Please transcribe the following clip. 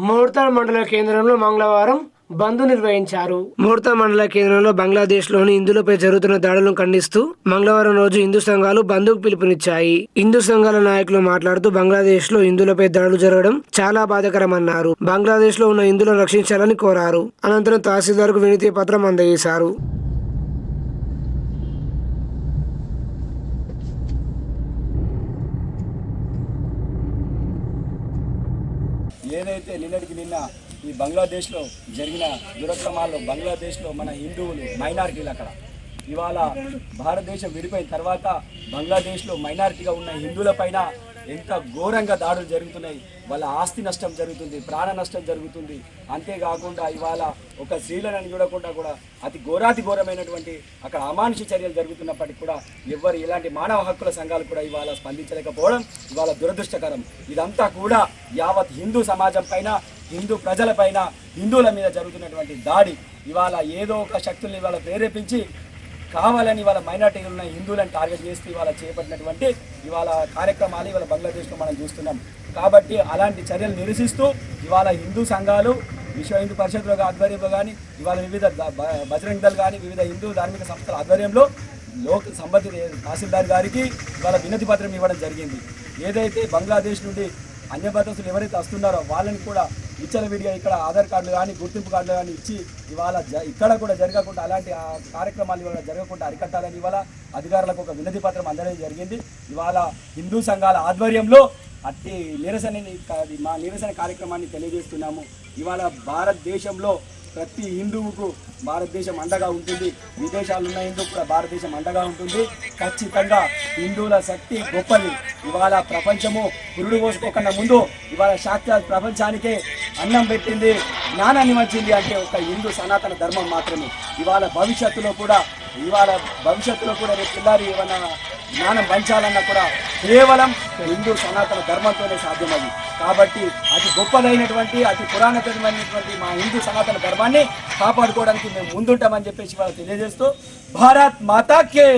ముహూర్తాల్ మండల కేంద్రంలో మంగళవారం బంద్ నిర్వహించారు. ముహూర్తాల్ మండల కేంద్రంలో బంగ్లాదేశ్లోని జరుగుతున్న దాడులను ఖండిస్తూ మంగళవారం రోజు హిందూ సంఘాలు బంద్కు పిలుపునిచ్చాయి. హిందూ సంఘాల నాయకులు మాట్లాడుతూ బంగ్లాదేశ్లో హిందులపై దాడులు జరగడం చాలా బాధాకరమన్నారు. బంగ్లాదేశ్లో ఉన్న హిందువులను రక్షించాలని కోరారు. అనంతరం తహసీల్దార్కు వినతి పత్రం అందజేశారు. ఏదైతే నిన్నటికి నిన్న ఈ బంగ్లాదేశ్లో జరిగిన దురక్రమాల్లో బంగ్లాదేశ్లో మన హిందువులు మైనారిటీలు అక్కడ. ఇవాళ భారతదేశం విడిపోయిన తర్వాత బంగ్లాదేశ్లో మైనారిటీగా ఉన్న హిందువుల పైన ఎంత ఘోరంగా దాడులు జరుగుతున్నాయి. వాళ్ళ ఆస్తి నష్టం జరుగుతుంది ప్రాణ నష్టం జరుగుతుంది. అంతేకాకుండా ఇవాళ ఒక స్త్రీలను చూడకుండా కూడా అతి ఘోరాతి ఘోరమైనటువంటి అక్కడ అమానుష చర్యలు జరుగుతున్నప్పటికీ కూడా ఎవ్వరు ఇలాంటి మానవ హక్కుల సంఘాలు కూడా ఇవాళ స్పందించలేకపోవడం ఇవాళ దురదృష్టకరం. ఇదంతా కూడా యావత్ హిందూ సమాజం పైన హిందూ ప్రజలపైన హిందువుల మీద జరుగుతున్నటువంటి దాడి. ఇవాళ ఏదో ఒక శక్తుల్ని ఇవాళ ప్రేరేపించి కావాలని ఇవాళ మైనార్టీలు ఉన్న హిందువులను టార్గెట్ చేస్తూ ఇవాళ చేపట్టినటువంటి ఇవాళ కార్యక్రమాలు ఇవాళ బంగ్లాదేశ్లో మనం చూస్తున్నాం. కాబట్టి అలాంటి చర్యలు నిరసిస్తూ ఇవాళ హిందూ సంఘాలు విశ్వ హిందూ పరిషత్లో ఆధ్వర్యంలో కానీ ఇవాళ వివిధ ద- బజరంగ్ దళ్ కానీ వివిధ హిందూ ధార్మిక సంస్థల ఆధ్వర్యంలో లోక్ సంబంధిత తహసీల్దార్ గారికి ఇవాళ వినతి పత్రం ఇవ్వడం జరిగింది. ఏదైతే బంగ్లాదేశ్ నుండి అన్యమతస్తులు ఎవరైతే వస్తున్నారో వాళ్ళని కూడా విచ్చలవిడిగా ఇక్కడ ఆధార్ కార్డులు కానీ గుర్తింపు కార్డులు కానీ ఇచ్చి ఇవాళ జ ఇక్కడ కూడా జరగకుండా అలాంటి ఆ కార్యక్రమాలు ఇవాళ జరగకుండా అరికట్టాలని ఇవాళ అధికారులకు ఒక వినతి పత్రం అందడం జరిగింది. ఇవాళ హిందూ సంఘాల ఆధ్వర్యంలో అట్టి నిరసన మా నిరసన కార్యక్రమాన్ని తెలియజేస్తున్నాము. ఇవాళ భారతదేశంలో ప్రతి హిందువుకు భారతదేశం అండగా ఉంటుంది. విదేశాలు ఉన్న హిందువు కూడా భారతదేశం అండగా ఉంటుంది. ఖచ్చితంగా హిందువుల శక్తి గొప్పది. ఇవాళ ప్రపంచము పురుడు పోసుకోకుండా ముందు ఇవాళ సాక్షాత్ ప్రపంచానికే అన్నం పెట్టింది జ్ఞానాన్ని మంచింది అంటే ఒక హిందూ సనాతన ధర్మం మాత్రమే. ఇవాళ భవిష్యత్తులో కూడా ఇవాళ భవిష్యత్తులో కూడా రేపు పిల్లారి ఏమన్నా జ్ఞానం పంచాలన్నా కూడా కేవలం హిందూ సనాతన ధర్మంతోనే సాధ్యమది. కాబట్టి అతి గొప్పదైనటువంటి అతి పురాణతమైనటువంటి మా హిందూ సనాతన ధర్మాన్ని కాపాడుకోవడానికి మేము ముందుంటామని చెప్పేసి వాళ్ళు తెలియజేస్తూ భారత్ మాతాకే